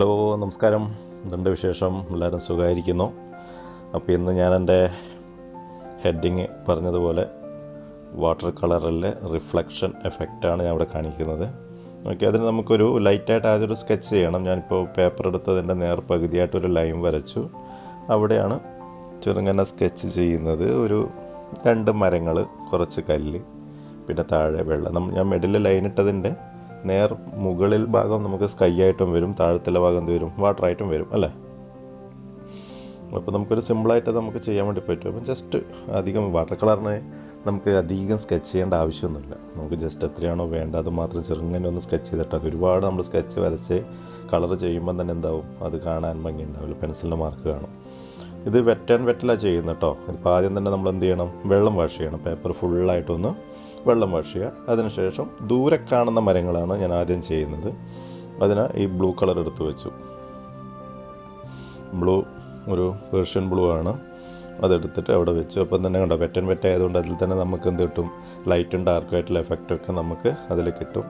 Hello നമസ്കാരം. എന്തുണ്ട് വിശേഷം? എല്ലാവരും സുഖമായിരിക്കുന്നു. അപ്പോൾ ഇന്ന് ഞാൻ എന്റെ ഹെഡിങ് പറഞ്ഞതുപോലെ വാട്ടർ കളറിലെ റിഫ്ലക്ഷൻ എഫക്റ്റാണ് ഞാൻ ഇവിടെ കാണിക്കുന്നത്. ഓക്കെ അതിന് നമുക്കൊരു ലൈറ്റായിട്ട് ആദ്യം ഒരു സ്കെച്ച് ചെയ്യണം. ഞാനിപ്പോൾ പേപ്പർ എടുത്തതിന്റെ നേർ പകുതിയായിട്ടൊരു ലൈൻ വരച്ചു. അവിടെയാണ് ചെറുങ്ങനെ സ്കെച്ച് ചെയ്യുന്നത്. ഒരു രണ്ട് മരങ്ങൾ കുറച്ച് കല്ല് പിന്നെ താഴെ വെള്ളം. ഞാൻ മിഡിൽ ലൈൻ ഇട്ടതിന്റെ നേർ മുകളിൽ ഭാഗം നമുക്ക് സ്കൈ ആയിട്ടും വരും താഴത്തിലെ ഭാഗം എന്ത് വരും? വാട്ടർ ആയിട്ടും വരും അല്ലേ? അപ്പോൾ നമുക്കൊരു സിമ്പിളായിട്ട് നമുക്ക് ചെയ്യാൻ വേണ്ടി പറ്റും. അപ്പം ജസ്റ്റ് അധികം വാട്ടർ കളറിനെ നമുക്ക് അധികം സ്കെച്ച് ചെയ്യേണ്ട ആവശ്യമൊന്നുമില്ല. നമുക്ക് ജസ്റ്റ് എത്രയാണോ വേണ്ട അത് മാത്രം ചെറുങ്ങനെ ഒന്ന് സ്കെച്ച് ചെയ്തിട്ടാൽ ഒരുപാട് നമ്മൾ സ്കെച്ച് വരച്ച് കളർ ചെയ്യുമ്പോൾ തന്നെ എന്താവും? അത് കാണാൻ ഭംഗി ഉണ്ടാവില്ല പെൻസിലിന്റെ മാർക്ക് കാണും. ഇത് വെറ്റ് ആൻഡ് വെറ്റിലാണ് ചെയ്യുന്നത് കേട്ടോ ഇപ്പോൾ ആദ്യം തന്നെ നമ്മൾ എന്ത് ചെയ്യണം? വെള്ളം വാഷ് ചെയ്യണം. പേപ്പർ ഫുള്ളായിട്ടൊന്ന് വെള്ളം വാഷ് ചെയ്യുക. അതിനുശേഷം ദൂരെ കാണുന്ന മരങ്ങളാണ് ഞാൻ ആദ്യം ചെയ്യുന്നത്. അതിന് ഈ ബ്ലൂ കളർ എടുത്തു വെച്ചു. ബ്ലൂ ഒരു പേർഷ്യൻ ബ്ലൂ ആണ്. അതെടുത്തിട്ട് അവിടെ വെച്ചു. അപ്പം തന്നെ കണ്ടോ വെറ്റൻ വെറ്റ ആയതുകൊണ്ട് അതിൽ തന്നെ നമുക്ക് എന്ത് കിട്ടും? ലൈറ്റും ഡാർക്കും ആയിട്ടുള്ള എഫക്റ്റൊക്കെ നമുക്ക് അതിൽ കിട്ടും.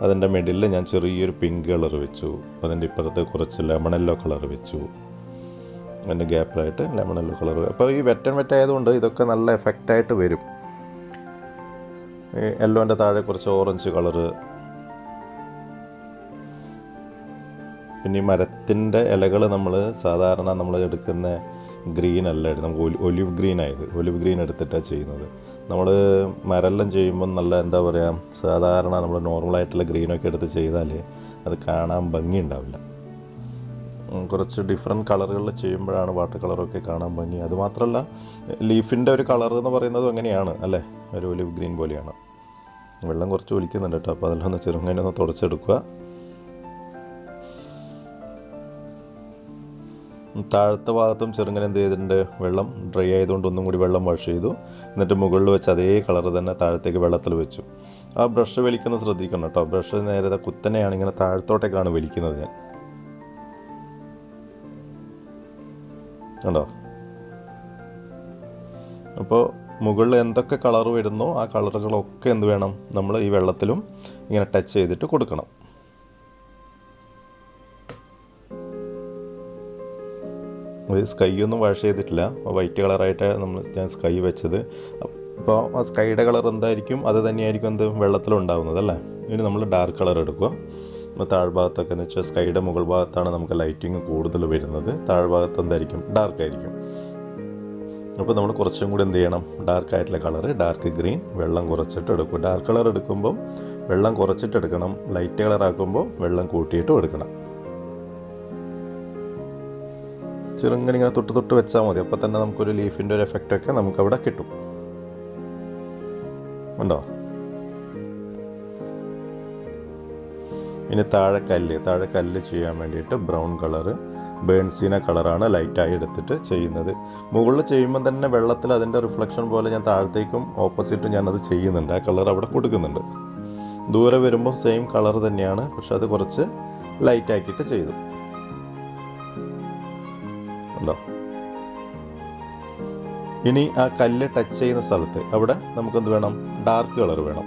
അതിന്റെ മിഡിലിൽ ഞാൻ ചെറിയൊരു പിങ്ക് കളർ വെച്ചു. അതിന്റെ ഇപ്പുറത്ത് കുറച്ച് ലെമൺ കളർ വെച്ചു. അതിന്റെ ഗ്യാപ്പിലായിട്ട് ലെമൺ യെല്ലോ കളർ. അപ്പോൾ ഈ വെറ്റൻ വെറ്റ ആയതുകൊണ്ട് ഇതൊക്കെ നല്ല എഫക്റ്റായിട്ട് വരും. യെല്ലോന്റെ താഴെ കുറച്ച് ഓറഞ്ച് കളറ് പിന്നെ ഈ മരത്തിന്റെ ഇലകൾ നമ്മൾ സാധാരണ നമ്മൾ എടുക്കുന്ന ഗ്രീൻ അല്ല നമുക്ക് ഒലിവ് ഗ്രീൻ ആയത്. ഒലിവ് ഗ്രീൻ എടുത്തിട്ടാണ് ചെയ്യുന്നത്. നമ്മൾ മരെല്ലാം ചെയ്യുമ്പോൾ നല്ല എന്താ പറയുക സാധാരണ നമ്മൾ നോർമലായിട്ടുള്ള ഗ്രീനൊക്കെ എടുത്ത് ചെയ്താൽ അത് കാണാൻ ഭംഗി ഉണ്ടാവില്ല. കുറച്ച് ഡിഫറെന്റ് കളറുകളിൽ ചെയ്യുമ്പോഴാണ് വാട്ടർ കളറൊക്കെ കാണാൻ ഭംഗി. അതുമാത്രമല്ല ലീഫിന്റെ ഒരു കളർ എന്ന് പറയുന്നത് അങ്ങനെയാണ് അല്ലേ? ഒരു ഒലിവ് ഗ്രീൻ പോലെയാണ്. വെള്ളം കുറച്ച് ഒലിക്കുന്നുണ്ട് കേട്ടോ. അപ്പോൾ അതിലൊന്ന് ചെറുങ്ങനെ ഒന്ന് തുടച്ചെടുക്കുക. താഴത്തെ ഭാഗത്തും ചെറുങ്ങനെ എന്ത് ചെയ്തിട്ടുണ്ട്? വെള്ളം ഡ്രൈ ആയതുകൊണ്ട് ഒന്നും കൂടി വെള്ളം വാഷ് ചെയ്തു. എന്നിട്ട് മുകളിൽ വെച്ച് അതേ കളർ തന്നെ താഴത്തേക്ക് വെള്ളത്തിൽ വെച്ചു. ആ ബ്രഷ് വലിക്കുന്നത് ശ്രദ്ധിക്കണം കേട്ടോ. ബ്രഷ് നേരെ കുത്തനെയാണ് ഇങ്ങനെ താഴത്തോട്ടേക്കാണ് വലിക്കുന്നത് ഞാൻ. കണ്ടോ? അപ്പോൾ മുകളിൽ എന്തൊക്കെ കളർ വരുന്നോ ആ കളറുകളൊക്കെ എന്ത് വേണം നമ്മൾ ഈ വെള്ളത്തിലും ഇങ്ങനെ ടച്ച് ചെയ്തിട്ട് കൊടുക്കണം. സ്കൈ ഒന്നും വാഷ് ചെയ്തിട്ടില്ല. വൈറ്റ് കളറായിട്ട് നമ്മൾ ഞാൻ സ്കൈ വെച്ചത്. അപ്പോൾ ആ സ്കൈയുടെ കളർ എന്തായിരിക്കും? അത് തന്നെയായിരിക്കും എന്ത്? വെള്ളത്തിലുണ്ടാവുന്നത് അല്ലേ? ഇനി നമ്മൾ ഡാർക്ക് കളർ എടുക്കുക. നമ്മൾ താഴ്ഭാഗത്തൊക്കെ എന്ന് വെച്ചാൽ സ്കൈയുടെ മുകൾ ഭാഗത്താണ് നമുക്ക് ലൈറ്റിംഗ് കൂടുതൽ വരുന്നത്. താഴ്ഭാഗത്ത് എന്തായിരിക്കും? ഡാർക്ക് ആയിരിക്കും. അപ്പോൾ നമ്മൾ കുറച്ചും കൂടി എന്ത് ചെയ്യണം? ഡാർക്ക് ആയിട്ടുള്ള കളർ ഡാർക്ക് ഗ്രീൻ വെള്ളം കുറച്ചിട്ട് എടുക്കും. ഡാർക്ക് കളർ എടുക്കുമ്പം വെള്ളം കുറച്ചിട്ട് എടുക്കണം. ലൈറ്റ് കളർ ആക്കുമ്പോൾ വെള്ളം കൂട്ടിയിട്ടും എടുക്കണം. ചെറുങ്ങനെ ഇങ്ങനെ തൊട്ട് തൊട്ട് വെച്ചാൽ മതി. അപ്പോൾ തന്നെ നമുക്കൊരു ലീഫിന്റെ ഒരു എഫക്റ്റൊക്കെ നമുക്കവിടെ കിട്ടും. ഉണ്ടോ? ഇനി താഴെ കല്ല് താഴെ കല്ല് ചെയ്യാൻ വേണ്ടിയിട്ട് ബ്രൗൺ കളറ് ബേൺസീന കളറാണ് ലൈറ്റായി എടുത്തിട്ട് ചെയ്യുന്നത്. മുകളിൽ ചെയ്യുമ്പോൾ തന്നെ വെള്ളത്തിൽ അതിന്റെ റിഫ്ലക്ഷൻ പോലെ ഞാൻ താഴത്തേക്കും ഓപ്പോസിറ്റും ഞാനത് ചെയ്യുന്നുണ്ട്. ആ കളർ അവിടെ കൊടുക്കുന്നുണ്ട്. ദൂരെ വരുമ്പോൾ സെയിം കളർ തന്നെയാണ് പക്ഷെ അത് കുറച്ച് ലൈറ്റാക്കിയിട്ട് ചെയ്തു. ഉണ്ടോ? ഇനി ആ കല്ല് ടച്ച് ചെയ്യുന്ന സ്ഥലത്ത് അവിടെ നമുക്കെന്ത് വേണം? ഡാർക്ക് കളർ വേണം.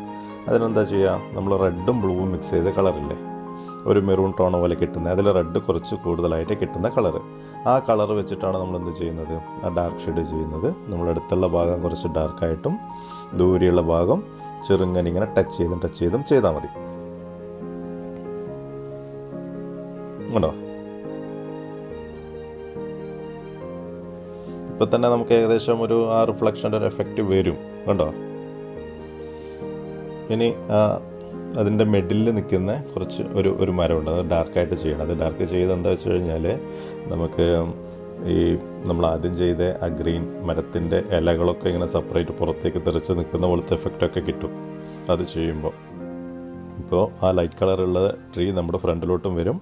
അതിനെന്താ ചെയ്യുക? നമ്മൾ റെഡും ബ്ലൂവും മിക്സ് ചെയ്ത കളറില്ലേ? ഒരു മെറൂൺ ടോൺ പോലെ കിട്ടുന്നത്. അതിൽ റെഡ് കുറച്ച് കൂടുതലായിട്ട് കിട്ടുന്ന കളർ ആ കളർ വെച്ചിട്ടാണ് നമ്മൾ എന്ത് ചെയ്യുന്നത്? ആ ഡാർക്ക് ഷെയ്ഡ് ചെയ്യുന്നത്. നമ്മളടുത്തുള്ള ഭാഗം കുറച്ച് ഡാർക്കായിട്ടും ദൂരെയുള്ള ഭാഗം ചെറുങ്ങനെ ഇങ്ങനെ ടച്ച് ചെയ്തും ടച്ച് ചെയ്തും ചെയ്താൽ മതി. ഉണ്ടോ? ഇപ്പം തന്നെ നമുക്ക് ഏകദേശം ഒരു ആ റിഫ്ലക്ഷന്റെ ഒരു എഫക്റ്റ് വരും. കണ്ടോ ഇനി അതിന്റെ മിഡിലിൽ നിൽക്കുന്ന കുറച്ച് ഒരു ഒരു മരമുണ്ട്. അത് ഡാർക്കായിട്ട് ചെയ്യണം. അത് ഡാർക്ക് ചെയ്ത് എന്താ വെച്ച് കഴിഞ്ഞാൽ നമുക്ക് ഈ നമ്മൾ ആദ്യം ചെയ്ത ആ ഗ്രീൻ മരത്തിന്റെ ഇലകളൊക്കെ ഇങ്ങനെ സെപ്പറേറ്റ് പുറത്തേക്ക് തെറിച്ച് നിൽക്കുന്ന പോലത്തെ എഫക്റ്റൊക്കെ കിട്ടും അത് ചെയ്യുമ്പോൾ. ഇപ്പോൾ ആ ലൈറ്റ് കളറുള്ള ട്രീ നമ്മുടെ ഫ്രണ്ടിലോട്ടും വരും.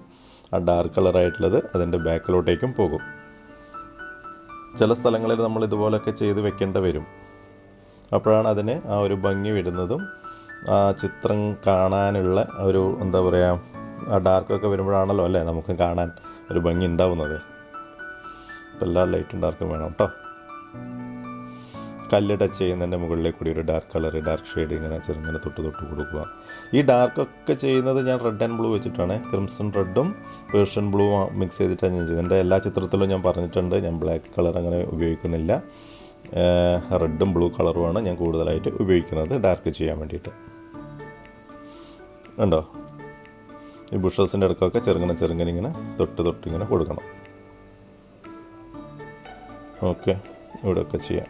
ആ ഡാർക്ക് കളറായിട്ടുള്ളത് അതിന്റെ ബാക്കിലോട്ടേക്കും പോകും. ചില സ്ഥലങ്ങളിൽ നമ്മൾ ഇതുപോലൊക്കെ ചെയ്ത് വെക്കേണ്ട വരും. അപ്പോഴാണ് അതിന് ആ ഒരു ഭംഗി വരുന്നതും ആ ചിത്രം കാണാനുള്ള ഒരു എന്താ പറയുക ആ ഡാർക്കൊക്കെ വരുമ്പോഴാണല്ലോ അല്ലേ നമുക്ക് കാണാൻ ഒരു ഭംഗി ഉണ്ടാവുന്നത്. അപ്പോൾ എല്ലാ ലൈറ്റും ഡാർക്കും വേണം കേട്ടോ കല്ല് ടച്ച് ചെയ്യുന്നതിന്റെ മുകളിലേക്ക് കൂടി ഒരു ഡാർക്ക് കളർ ഡാർക്ക് ഷെയ്ഡ് ഇങ്ങനെ ചെറുങ്ങനെ തൊട്ട് തൊട്ട് കൊടുക്കുക. ഈ ഡാർക്കൊക്കെ ചെയ്യുന്നത് ഞാൻ റെഡ് ആൻഡ് ബ്ലൂ വെച്ചിട്ടാണ്. ക്രിംസൺ റെഡും പേർഷ്യൻ ബ്ലൂ മിക്സ് ചെയ്തിട്ടാണ് ഞാൻ ചെയ്യുന്നത്. എന്റെ എല്ലാ ചിത്രത്തിലും ഞാൻ പറഞ്ഞിട്ടുണ്ട്. ഞാൻ ബ്ലാക്ക് കളർ അങ്ങനെ ഉപയോഗിക്കുന്നില്ല. റെഡും ബ്ലൂ കളറുമാണ് ഞാൻ കൂടുതലായിട്ട് ഉപയോഗിക്കുന്നത്. ഡാർക്ക് ചെയ്യാൻ വേണ്ടിയിട്ട്. ഉണ്ടോ ഈ ബുഷസിന്റെ ഇടക്കൊക്കെ ചെറുങ്ങനെ ചെറുങ്ങനെ ഇങ്ങനെ തൊട്ട് തൊട്ട് ഇങ്ങനെ കൊടുക്കണം. ഓക്കെ ഇവിടെയൊക്കെ ചെയ്യാം.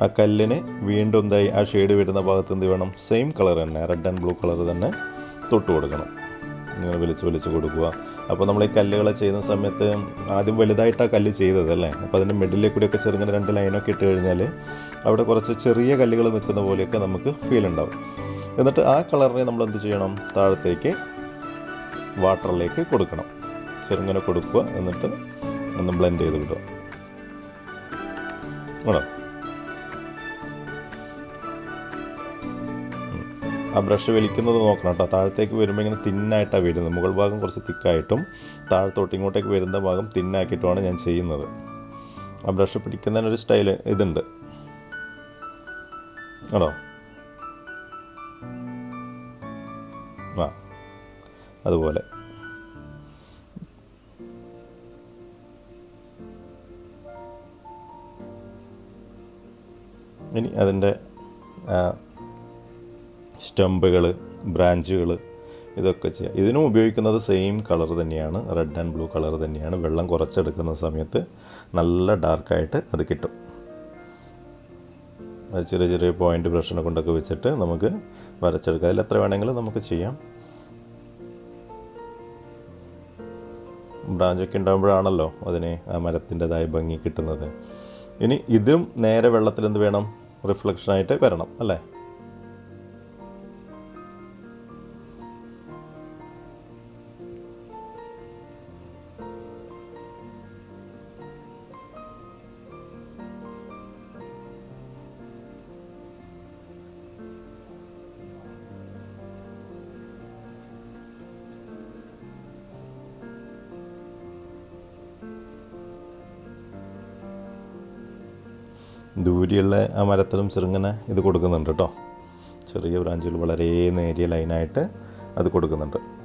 ആ കല്ലിന് വീണ്ടും എന്തായി? ആ ഷെയ്ഡ് വരുന്ന ഭാഗത്ത് എന്ത് വേണം? സെയിം കളർ തന്നെ റെഡ് ആൻഡ് ബ്ലൂ കളർ തന്നെ. തൊട്ട് കൊടുക്കണം. ഇങ്ങനെ വലിച്ച് വലിച്ച് കൊടുക്കുക. അപ്പോൾ നമ്മൾ ഈ കല്ലുകളെ ചെയ്യുന്ന സമയത്ത് ആദ്യം വലുതായിട്ടാണ് കല്ല് ചെയ്തത് അല്ലേ? അപ്പോൾ അതിന്റെ മിഡിലേ കൂടിയൊക്കെ ചെറുങ്ങനെ രണ്ട് ലൈനൊക്കെ ഇട്ട് കഴിഞ്ഞാൽ അവിടെ കുറച്ച് ചെറിയ കല്ലുകൾ നിൽക്കുന്ന പോലെയൊക്കെ നമുക്ക് ഫീൽ ഉണ്ടാവും. എന്നിട്ട് ആ കളറിനെ നമ്മൾ എന്ത് ചെയ്യണം? താഴത്തേക്ക് വാട്ടറിലേക്ക് കൊടുക്കണം. ചെറുങ്ങനെ കൊടുക്കുക. എന്നിട്ട് ഒന്ന് ബ്ലെൻഡ് ചെയ്ത് വിടുക. ആണോ? ആ ബ്രഷ് വലിക്കുന്നത് നോക്കണം കേട്ടോ. താഴത്തേക്ക് വരുമ്പോൾ ഇങ്ങനെ തിന്നായിട്ടാണ് വരുന്നത്. മുകൾ ഭാഗം കുറച്ച് തിക്കായിട്ടും താഴത്തോട്ട് ഇങ്ങോട്ടേക്ക് വരുന്ന ഭാഗം തിന്നാക്കിയിട്ടുമാണ് ഞാൻ ചെയ്യുന്നത്. ആ ബ്രഷ് പിടിക്കുന്നതിനൊരു സ്റ്റൈൽ ഇതുണ്ട്. ആണോ? ആ അതുപോലെ. ഇനി അതിന്റെ സ്റ്റമ്പുകൾ ബ്രാഞ്ചുകൾ ഇതൊക്കെ ചെയ്യാം. ഇതിനും ഉപയോഗിക്കുന്നത് സെയിം കളർ തന്നെയാണ്. റെഡ് ആൻഡ് ബ്ലൂ കളർ തന്നെയാണ്. വെള്ളം കുറച്ചെടുക്കുന്ന സമയത്ത് നല്ല ഡാർക്കായിട്ട് അത് കിട്ടും. അത് ചെറിയ ചെറിയ പോയിന്റ് ബ്രഷിനെ കൊണ്ടൊക്കെ വെച്ചിട്ട് നമുക്ക് വരച്ചെടുക്കാം. അതിൽ എത്ര വേണമെങ്കിലും നമുക്ക് ചെയ്യാം. ബ്രാഞ്ചൊക്കെ ഉണ്ടാകുമ്പോഴാണല്ലോ അതിന് ആ മരത്തിന്റെതായ ഭംഗി കിട്ടുന്നത്. ഇനി ഇതും നേരെ വെള്ളത്തിൽ എന്ത് വേണം? റിഫ്ലക്ഷനായിട്ട് വരണം അല്ലേ? ദൂരെയുള്ള ആ മരത്തിലും ചെറുങ്ങനെ ഇത് കൊടുക്കുന്നുണ്ട് കേട്ടോ. ചെറിയ ബ്രാഞ്ചുകൾ വളരെ നേരിയ ലൈനായിട്ട് അത് കൊടുക്കുന്നുണ്ട്.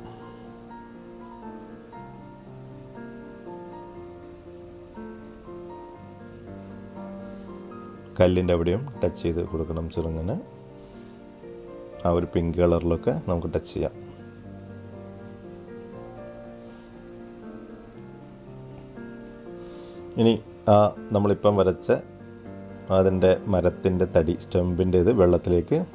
കല്ലിന്റെ അവിടെയും ടച്ച് ചെയ്ത് കൊടുക്കണം ചെറുങ്ങനെ. ആ ഒരു പിങ്ക് കളറിലൊക്കെ നമുക്ക് ടച്ച് ചെയ്യാം. ഇനി ആ നമ്മളിപ്പം വരച്ച അതിന്റെ മരത്തിന്റെ തടി സ്റ്റെമ്പിന്റെ ഇത് വെള്ളത്തിലേക്ക്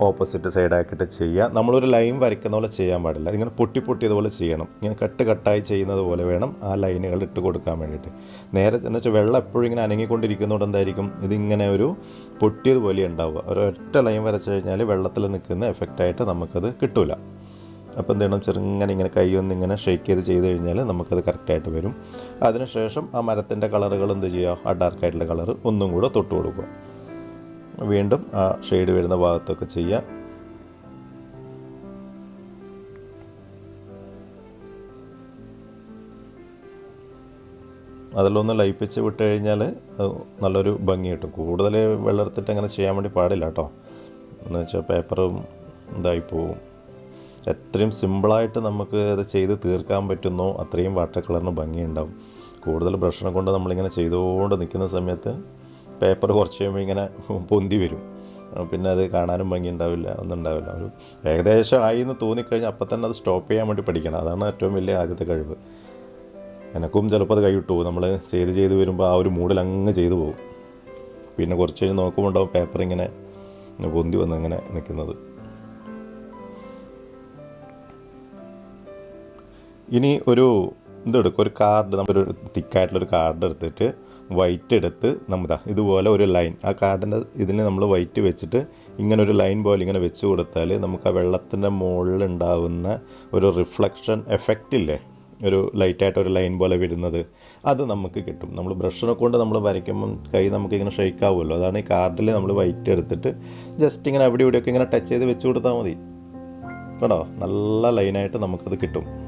ഓപ്പോസിറ്റ് സൈഡാക്കിയിട്ട് ചെയ്യുക. നമ്മളൊരു ലൈൻ വരയ്ക്കുന്ന പോലെ ചെയ്യാൻ പാടില്ല. ഇങ്ങനെ പൊട്ടി പൊട്ടിയതുപോലെ ചെയ്യണം. ഇങ്ങനെ കട്ട് കട്ടായി ചെയ്യുന്നത് പോലെ വേണം ആ ലൈനുകൾ ഇട്ട് കൊടുക്കാൻ വേണ്ടിയിട്ട്. നേരെ എന്ന് വെച്ചാൽ വെള്ളം എപ്പോഴും ഇങ്ങനെ അനങ്ങിക്കൊണ്ടിരിക്കുന്നതുകൊണ്ട് എന്തായിരിക്കും? ഇതിങ്ങനെ ഒരു പൊട്ടിയതുപോലെ ഉണ്ടാവുക. ഒരൊറ്റ ലൈൻ വരച്ചു കഴിഞ്ഞാൽ വെള്ളത്തിൽ നിൽക്കുന്ന എഫക്റ്റായിട്ട് നമുക്കത് കിട്ടില്ല അപ്പോൾ എന്ത് ചെയ്യണം ചെറുങ്ങനെ ഇങ്ങനെ കൈ ഒന്ന് ഇങ്ങനെ ഷെയ്ക്ക് ചെയ്ത് ചെയ്ത് കഴിഞ്ഞാൽ നമുക്കത് കറക്റ്റായിട്ട് വരും. അതിനുശേഷം ആ മരത്തിന്റെ കളറുകൾ എന്ത് ചെയ്യുക? ആ ഡാർക്കായിട്ടുള്ള കളർ ഒന്നും കൂടെ തൊട്ട് കൊടുക്കുക. വീണ്ടും ആ ഷെയ്ഡ് വരുന്ന ഭാഗത്തൊക്കെ ചെയ്യുക. അതിലൊന്ന് ലയിപ്പിച്ച് വിട്ട് കഴിഞ്ഞാൽ നല്ലൊരു ഭംഗി കിട്ടും. കൂടുതൽ വെള്ളെടുത്തിട്ട് അങ്ങനെ ചെയ്യാൻ വേണ്ടി പാടില്ല കേട്ടോ. എന്ന് വെച്ചാൽ പേപ്പറും ഇതായി പോവും. എത്രയും സിമ്പിളായിട്ട് നമുക്ക് അത് ചെയ്ത് തീർക്കാൻ പറ്റുന്നോ അത്രയും വാട്ടർ കളറിന് ഭംഗിയുണ്ടാവും. കൂടുതൽ ബ്രഷിനെ കൊണ്ട് നമ്മളിങ്ങനെ ചെയ്തുകൊണ്ട് നിൽക്കുന്ന സമയത്ത് പേപ്പർ കുറച്ച് കഴിയുമ്പോൾ ഇങ്ങനെ പൊന്തി വരും. പിന്നെ അത് കാണാനും ഭംഗി ഉണ്ടാവില്ല ഒന്നും ഉണ്ടാവില്ല ഒരു ഏകദേശം ആയി എന്ന് തോന്നിക്കഴിഞ്ഞാൽ അപ്പം തന്നെ അത് സ്റ്റോപ്പ് ചെയ്യാൻ വേണ്ടി പഠിക്കണം. അതാണ് ഏറ്റവും വലിയ ആദ്യത്തെ കഴിവ്. എനക്കും ചിലപ്പോൾ അത് കൈവിട്ടു പോകും. നമ്മൾ ചെയ്ത് ചെയ്ത് വരുമ്പോൾ ആ ഒരു മൂഡിൽ അങ്ങ് ചെയ്തു പോകും. പിന്നെ കുറച്ച് കഴിഞ്ഞ് നോക്കുമ്പോൾ ഉണ്ടാവും പേപ്പർ ഇങ്ങനെ പൊന്തി വന്ന് ഇങ്ങനെ നിൽക്കുന്നത്. ഇനി ഒരു ഇതെടുക്കും. ഒരു കാർഡ് നമ്മൾ ഒരു തിക്കായിട്ടുള്ളൊരു കാർഡ് എടുത്തിട്ട് വൈറ്റ് എടുത്ത് നമ്മുടെ ഇതുപോലെ ഒരു ലൈൻ ആ കാർഡിന്റെ ഇതിന് നമ്മൾ വൈറ്റ് വെച്ചിട്ട് ഇങ്ങനെ ഒരു ലൈൻ പോലെ ഇങ്ങനെ വെച്ച് കൊടുത്താൽ നമുക്ക് ആ വെള്ളത്തിന്റെ മുകളിൽ ഉണ്ടാകുന്ന ഒരു റിഫ്ലക്ഷൻ എഫക്റ്റ് ഇല്ലേ? ഒരു ലൈറ്റായിട്ട് ഒരു ലൈൻ പോലെ വരുന്നത്. അത് നമുക്ക് കിട്ടും. നമ്മൾ ബ്രഷിനെ കൊണ്ട് നമ്മൾ വരയ്ക്കുമ്പം കൈ നമുക്ക് ഇങ്ങനെ ഷെയ്ക്ക് ആവുമല്ലോ. അതാണ് ഈ കാർഡിൽ നമ്മൾ വൈറ്റ് എടുത്തിട്ട് ജസ്റ്റ് ഇങ്ങനെ അവിടെ ഇവിടെയൊക്കെ ഇങ്ങനെ ടച്ച് ചെയ്ത് വെച്ച് കൊടുത്താൽ മതി. കേട്ടോ നല്ല ലൈനായിട്ട് നമുക്കത് കിട്ടും.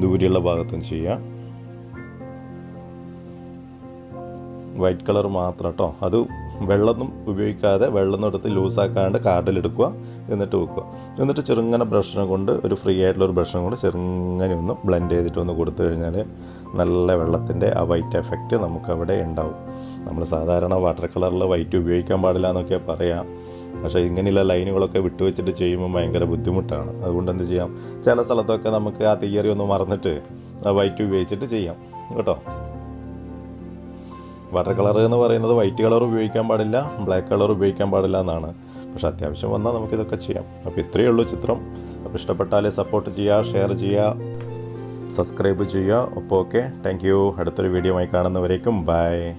ദൂരെയുള്ള ഭാഗത്തും ചെയ്യാം. വൈറ്റ് കളർ മാത്രം കേട്ടോ അത് വെള്ളമൊന്നും ഉപയോഗിക്കാതെ വെള്ളം എടുത്ത് ലൂസാക്കാണ്ട് കാർഡിലെടുക്കുക എന്നിട്ട് വെക്കുക. എന്നിട്ട് ചെറുങ്ങനെ ബ്രഷിനെ കൊണ്ട് ഒരു ഫ്രീ ആയിട്ടുള്ള ഒരു ബ്രഷിനെ കൊണ്ട് ചെറുങ്ങനെ ഒന്ന് ബ്ലെൻഡ് ചെയ്തിട്ട് ഒന്ന് കൊടുത്തു കഴിഞ്ഞാൽ നല്ല വെള്ളത്തിന്റെ ആ വൈറ്റ് എഫക്റ്റ് നമുക്കവിടെ ഉണ്ടാവും. നമ്മൾ സാധാരണ വാട്ടർ കളറിൽ വൈറ്റ് ഉപയോഗിക്കാൻ പാടില്ല എന്നൊക്കെ പറയാം. പക്ഷേ ഇങ്ങനെയുള്ള ലൈനുകളൊക്കെ വിട്ടുവെച്ചിട്ട് ചെയ്യുമ്പോൾ ഭയങ്കര ബുദ്ധിമുട്ടാണ്. അതുകൊണ്ട് എന്ത് ചെയ്യാം? ചില സ്ഥലത്തൊക്കെ നമുക്ക് ആ തിയറി ഒന്ന് മറന്നിട്ട് വൈറ്റ് ഉപയോഗിച്ചിട്ട് ചെയ്യാം. കേട്ടോ? വാട്ടർ കളർ എന്ന് പറയുന്നത് വൈറ്റ് കളർ ഉപയോഗിക്കാൻ പാടില്ല ബ്ലാക്ക് കളർ ഉപയോഗിക്കാൻ പാടില്ല എന്നാണ്. പക്ഷെ അത്യാവശ്യം വന്നാൽ നമുക്കിതൊക്കെ ചെയ്യാം. അപ്പോൾ ഇത്രയേ ഉള്ളൂ ചിത്രം. അപ്പോൾ ഇഷ്ടപ്പെട്ടാലേ സപ്പോർട്ട് ചെയ്യുക ഷെയർ ചെയ്യുക സബ്സ്ക്രൈബ് ചെയ്യുക. അപ്പോൾ ഓക്കെ താങ്ക് യു അടുത്തൊരു വീഡിയോ ആയി കാണുന്നവരേക്കും ബൈ